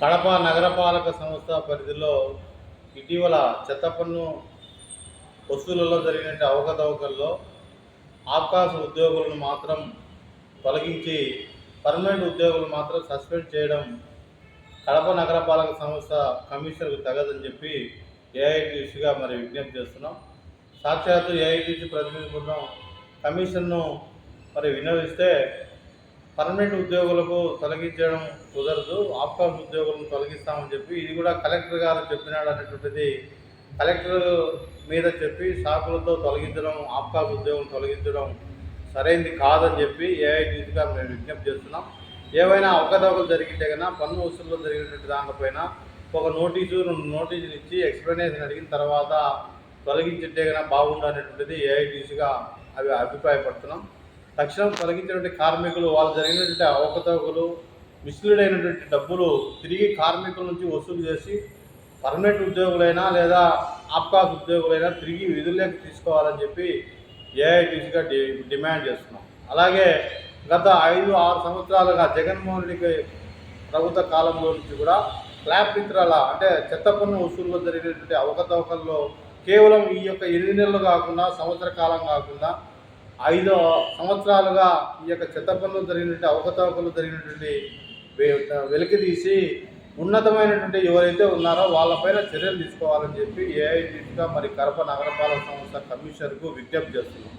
కడప నగరపాలక సంస్థ పరిధిలో ఇటీవల చెత్త పన్ను వసూలలో జరిగిన అవకతవకల్లో ఆకాశ ఉద్యోగులను మాత్రం తొలగించి పర్మనెంట్ ఉద్యోగులు మాత్రం సస్పెండ్ చేయడం కడప నగరపాలక సంస్థ కమిషనర్కు తగదని చెప్పి ఏఐటీసీగా మరి విజ్ఞప్తి చేస్తున్నాం. సాక్షాత్తు ఏఐటీసీ ప్రతినిధి బృందం కమిషన్ను మరి వినియోగిస్తే పర్మనెంట్ ఉద్యోగులకు తొలగించడం కుదరదు ఆఫ్కాస్ ఉద్యోగులను తొలగిస్తామని చెప్పి ఇది కూడా కలెక్టర్ గారు చెప్పినాడు అనేటువంటిది కలెక్టర్ మీద చెప్పి సాకులతో తొలగించడం ఆఫ్కాస్ ఉద్యోగులను తొలగించడం సరైనది కాదని చెప్పి ఏఐటీసీగా మేము విజ్ఞప్తి చేస్తున్నాం. ఏవైనా అవకతవకలు జరిగితే కన్నా పన్ను వసూల్లో జరిగినటువంటి దానిపైన ఒక నోటీసు రెండు నోటీసులు ఇచ్చి ఎక్స్ప్లెనేషన్ అడిగిన తర్వాత తొలగించుంటే కన్నా బాగుండు అనేటువంటిది ఏఐటీసీగా అవి అభిప్రాయపడుతున్నాం. తక్షణం తొలగించినటువంటి కార్మికులు వాళ్ళు జరిగినటువంటి అవకతవకలు మిశ్రుడైనటువంటి డబ్బులు తిరిగి కార్మికుల నుంచి వసూలు చేసి పర్మనెంట్ ఉద్యోగులైనా లేదా ఆప్కాస్ ఉద్యోగులైనా తిరిగి విధుల్లోకి తీసుకోవాలని చెప్పి ఏఐటీసీగా డి డిమాండ్ చేస్తున్నాం. అలాగే గత ఐదు ఆరు సంవత్సరాలుగా జగన్మోహన్ రెడ్డికి ప్రభుత్వ కాలంలో నుంచి కూడా స్లాబ్ మిత్రాల అంటే చెత్త పన్ను వసూల్లో జరిగినటువంటి అవకతవకల్లో కేవలం ఈ యొక్క ఎనిమిది నెలలు కాకుండా సంవత్సర కాలం కాకుండా ఐదు సంవత్సరాలుగా ఈ యొక్క చెత్త పనులు జరిగినటువంటి అవకతవకలు జరిగినటువంటి వెలికితీసి వెలికి తీసి ఉన్నతమైనటువంటి ఎవరైతే ఉన్నారో వాళ్ళపైన చర్యలు తీసుకోవాలని చెప్పి ఏఐటీగా మరి కడప నగరపాలక సంస్థ కమిషనర్కు విజ్ఞప్తి చేస్తున్నాం.